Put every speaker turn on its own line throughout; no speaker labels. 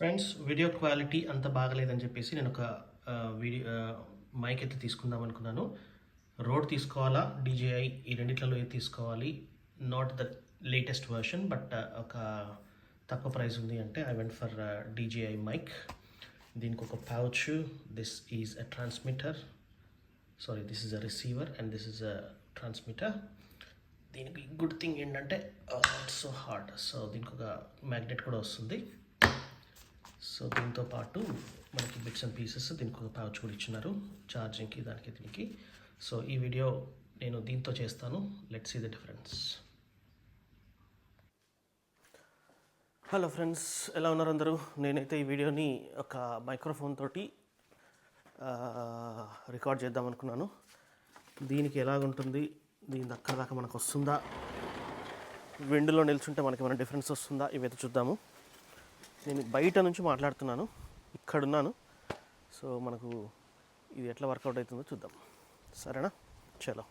Friends video quality అంత బాగలేదని చెప్పేసి నేను ఒక వీడియో మైక్ అయితే తీసుకుందాం అనుకున్నాను. రోడ్ తీసుకోవాలా? డీజేఐ ఈ రెండిట్లలో ఏది తీసుకోవాలి? Not the latest version but ఒక తక్కువ ప్రైస్ ఉంది అంటే I went for DJI mic దీనికి ఒక pouch this is a transmitter sorry this is a receiver and this is a transmitter దీనికి గుడ్ థింగ్ ఏంటంటే సో హార్డ్ సో దీనికి ఒక మ్యాగ్నెట్ కూడా వస్తుంది. సో దీంతో పాటు మనకి బిట్స్ అండ్ పీసెస్ దీనికి ఒక పౌచ్ కూడా ఇచ్చినారు. ఛార్జింగ్కి దానికి దీనికి. సో ఈ వీడియో నేను దీంతో చేస్తాను. Let see the difference hello friends ఎలా ఉన్నారు అందరూ? నేనైతే ఈ వీడియోని ఒక మైక్రోఫోన్ తోటి రికార్డ్ చేద్దాం అనుకున్నాను. దీనికి ఎలాగుంటుంది? దీని అక్కడ దాకా మనకు వస్తుందా? విండులో నిల్చుంటే మనకి ఏమైనా డిఫరెన్స్ వస్తుందా? ఇవైతే చూద్దాము. నేను బయట నుంచి మాట్లాడుతున్నాను. ఇక్కడున్నాను. సో మనకు ఇది ఎట్లా వర్కౌట్ అవుతుందో చూద్దాం. సరేనా? చలో.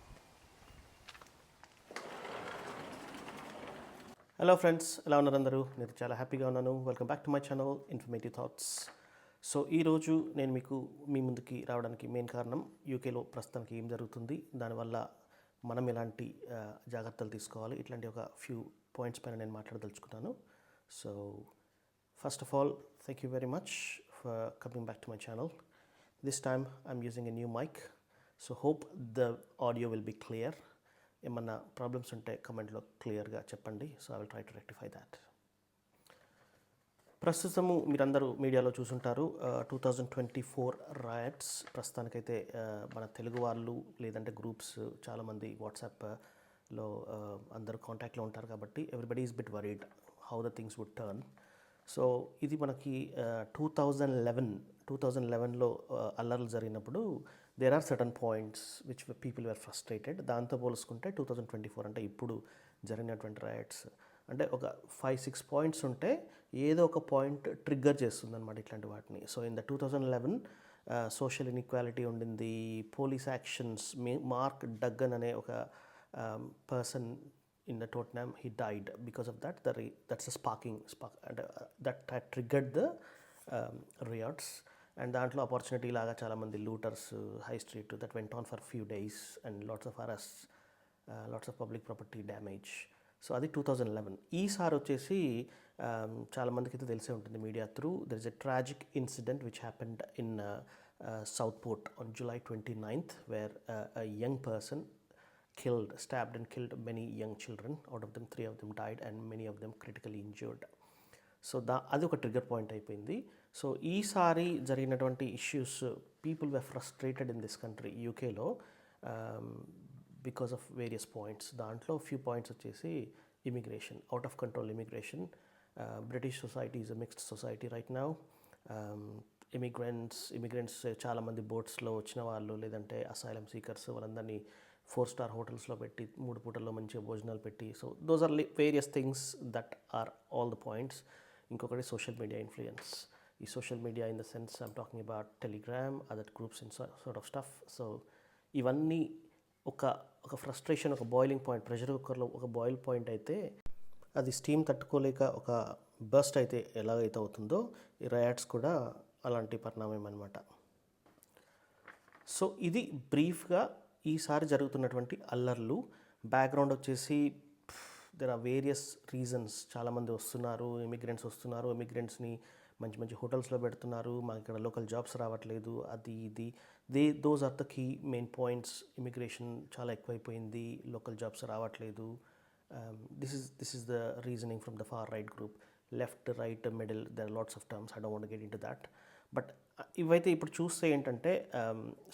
హలో ఫ్రెండ్స్ ఎలా ఉన్నారు అందరూ? నేను చాలా హ్యాపీగా ఉన్నాను. Welcome back to my channel informative thoughts so ఈరోజు నేను మీకు మీ ముందుకి రావడానికి మెయిన్ కారణం యూకేలో ప్రస్తుతానికి ఏం జరుగుతుంది. దానివల్ల మనం ఎలాంటి జాగ్రత్తలు తీసుకోవాలి. ఇట్లాంటి ఒక ఫ్యూ పాయింట్స్ పైన నేను మాట్లాడదలుచుకున్నాను. So First of all, thank you very much for coming back to my channel. This time I'm using a new mic, so hope the audio will be clear. ఏమన్నా ప్రాబ్లమ్స్ ఉంటే కమెంట్లో క్లియర్గా చెప్పండి so I will try to rectify that ప్రస్తుతము మీరందరూ మీడియాలో చూసుంటారు two thousand twenty four riots ప్రస్తుతానికైతే మన తెలుగు వాళ్ళు లేదంటే గ్రూప్స్ చాలామంది వాట్సాప్లో అందరూ కాంటాక్ట్లో ఉంటారు కాబట్టి everybody is bit worried how the things would turn so ఇది మనకి two thousand eleven two thousand లెవెన్లో అల్లర్లు జరిగినప్పుడు there are certain points which people were frustrated దాంతో పోల్చుకుంటే టూ థౌజండ్ ట్వంటీ ఫోర్ అంటే ఇప్పుడు జరిగినటువంటి రైట్స్ అంటే ఒక ఫైవ్ సిక్స్ పాయింట్స్ ఉంటే ఏదో ఒక పాయింట్ ట్రిగ్గర్ చేస్తుంది అనమాట ఇట్లాంటి వాటిని. So in the two thousand eleven social inequality ఉండింది పోలీస్ యాక్షన్స్ మార్క్ డగ్గన్ అనే ఒక person in the Tottenham, he died because of that. The re- that's a sparking spark, and uh, that had triggered the um, riots. And దాంట్లో opportunity లాగా చాలామంది looters high street that went on for few days and lots of arrest lots of public property damage so అది two thousand eleven ఈసారి వచ్చేసి um, చాలామందికి అయితే తెలిసే ఉంటుంది media through there is a tragic incident which happened in Southport on July twenty ninth where young person killed, stabbed and killed many young children. Out of them, three of them died and many of them critically injured. So దా అది ఒక trigger point అయిపోయింది so ఈసారి జరిగినటువంటి issues people were frustrated in this country యూకేలో because of various points దాంట్లో few points వచ్చేసి immigration out of control immigration British society is a mixed society right now immigrants immigrants చాలామంది బోట్స్లో వచ్చిన వాళ్ళు లేదంటే అసైలం సీకర్స్ వాళ్ళందరినీ ఫోర్ స్టార్ హోటల్స్లో పెట్టి మూడు పూటల్లో మంచిగా భోజనాలు పెట్టి. So those are various things that are all the points ఇంకొకటి సోషల్ మీడియా ఇన్ఫ్లుయెన్స్ ఈ social media in the sense I'm talking about Telegram other groups in sort of stuff so ఇవన్నీ ఒక ఒక ఫ్రస్ట్రేషన్ ఒక బాయిలింగ్ పాయింట్ ప్రెషర్ కుక్కర్లో ఒక boil point అయితే అది స్టీమ్ తట్టుకోలేక ఒక బస్ట్ అయితే ఎలాగైతే అవుతుందో ఈ రయాట్స్ కూడా అలాంటి పరిణామం అనమాట సో ఇది బ్రీఫ్గా ఈసారి జరుగుతున్నటువంటి అల్లర్లు బ్యాక్గ్రౌండ్ వచ్చేసి దెర్ ఆర్ వేరియస్ రీజన్స్ చాలామంది వస్తున్నారు ఇమిగ్రెంట్స్ వస్తున్నారు ఇమిగ్రెంట్స్ని మంచి మంచి హోటల్స్లో పెడుతున్నారు మాకు ఇక్కడ లోకల్ జాబ్స్ రావట్లేదు అది ఇది. They those are the key main points immigration చాలా ఎక్కువైపోయింది లోకల్ జాబ్స్ రావట్లేదు. This is this is the reasoning from the far right group left right middle there lots of terms I don't get into that but ఇవైతే ఇప్పుడు చూస్తే ఏంటంటే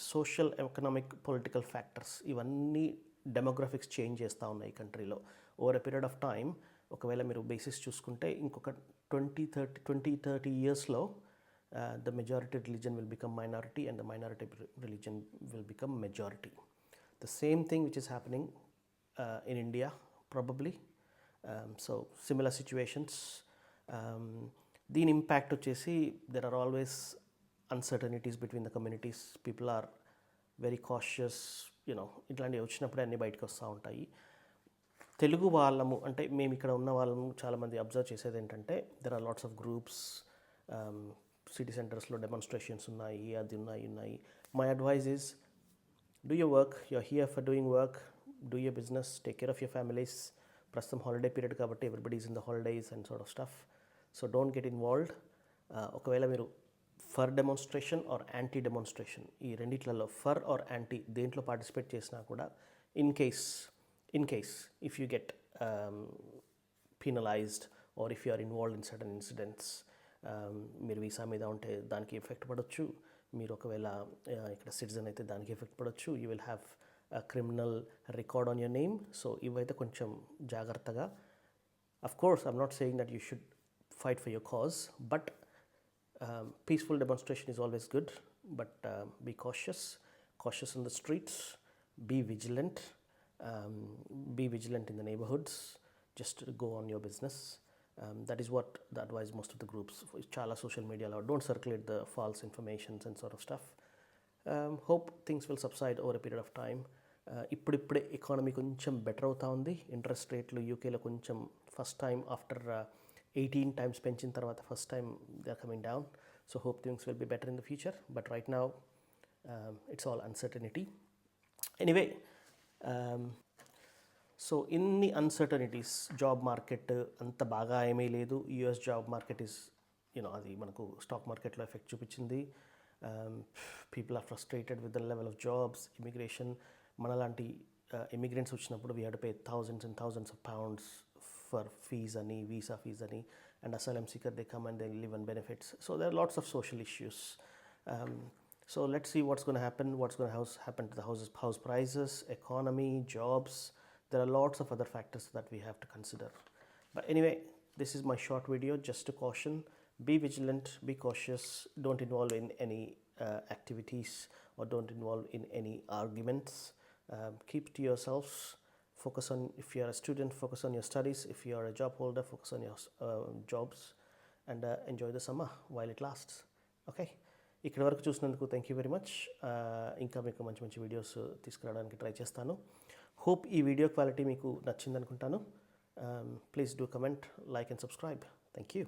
social economic political factors ఇవన్నీ demographics change చేస్తూ ఉన్నాయి కంట్రీలో over a period of time ఒకవేళ మీరు బేసిస్ చూసుకుంటే ఇంకొక ట్వంటీ థర్టీ ట్వంటీ థర్టీ ఇయర్స్లో the majority religion will become minority and the minority religion will become majority the same thing which is happening in India probably so similar situations దీని impact వచ్చేసి there are always uncertainties between the communities people are very cautious you know ఇట్లాంటివి వచ్చినప్పుడే అన్నీ బయటకు వస్తూ ఉంటాయి. తెలుగు వాళ్ళము అంటే మేము ఇక్కడ ఉన్న వాళ్ళము చాలామంది అబ్జర్వ్ చేసేది ఏంటంటే there are lots of groups city సెంటర్స్లో డెమాన్స్ట్రేషన్స్ ఉన్నాయి అది ఉన్నాయి ఉన్నాయి. My advice is do you work your here for doing work do you business take care of your families ప్రస్తుతం హాలిడే పీరియడ్ కాబట్టి everybody's in the holidays and sort of stuff so don't get involved. ఒకవేళ మీరు for demonstration or anti demonstration ఈ రెండిట్లలో for or anti దేంట్లో participate చేసినా కూడా in case in case if you get penalized or if you are involved in sudden incidents మీరు visa మీద ఉంటే దానికి ఎఫెక్ట్ పడవచ్చు మీరు ఒకవేళ ఇక్కడ సిటిజన్ అయితే దానికి ఎఫెక్ట్ పడవచ్చు you will have criminal record on your name so ఇవైతే కొంచెం జాగ్రత్తగా. Of course I'm not saying that you should Fight for your cause but um, peaceful demonstration is always good, but um, be cautious. Cautious in the streets. Be vigilant. Um, be vigilant in the neighborhoods. Just go on your business. Um, that is what the advise most of the groups. Chala social media allowed. Don't circulate the false informations and sort of stuff. Um, hope things will subside over a period of time. Uh, ఇప్పుడిప్పుడే economy కొంచెం better అవుతా ఉంది interest రేట్లు యూకేలో కొంచెం first time after eighteen times పెంచిన తర్వాత first time they are coming down so hope things will be better in the future but right now it's all uncertainty anyway so ఇన్ని uncertainties job market అంత బాగా ఏమీ లేదు. US job market is you know అది మనకు stock మార్కెట్లో effect చూపించింది. People are frustrated with the level of jobs immigration మనలాంటి ఇమిగ్రెంట్స్ వచ్చినప్పుడు we had pay thousands and thousands of pounds for fees and visa fees and and asylum seeker they come and they live on benefits. So there are lots of social issues. Um, so let's see what's going to happen, what's going to happen to the houses, house prices, economy, jobs. There are lots of other factors that we have to consider. But anyway, this is my short video just to caution. Be vigilant, be cautious, don't involve in any uh, activities or don't involve in any arguments. Um, keep to yourselves Focus on, if you are a student, focus on your studies. If you are a job holder, focus on your uh, jobs and uh, enjoy the summer while it lasts. Okay. ఇక్కడ వరకు చూసినందుకు thank you very much ఇంకా మీకు మంచి మంచి videos తీసుకురావడానికి try చేస్తాను hope ఈ వీడియో క్వాలిటీ మీకు నచ్చిందనుకుంటాను please do comment like and subscribe thank you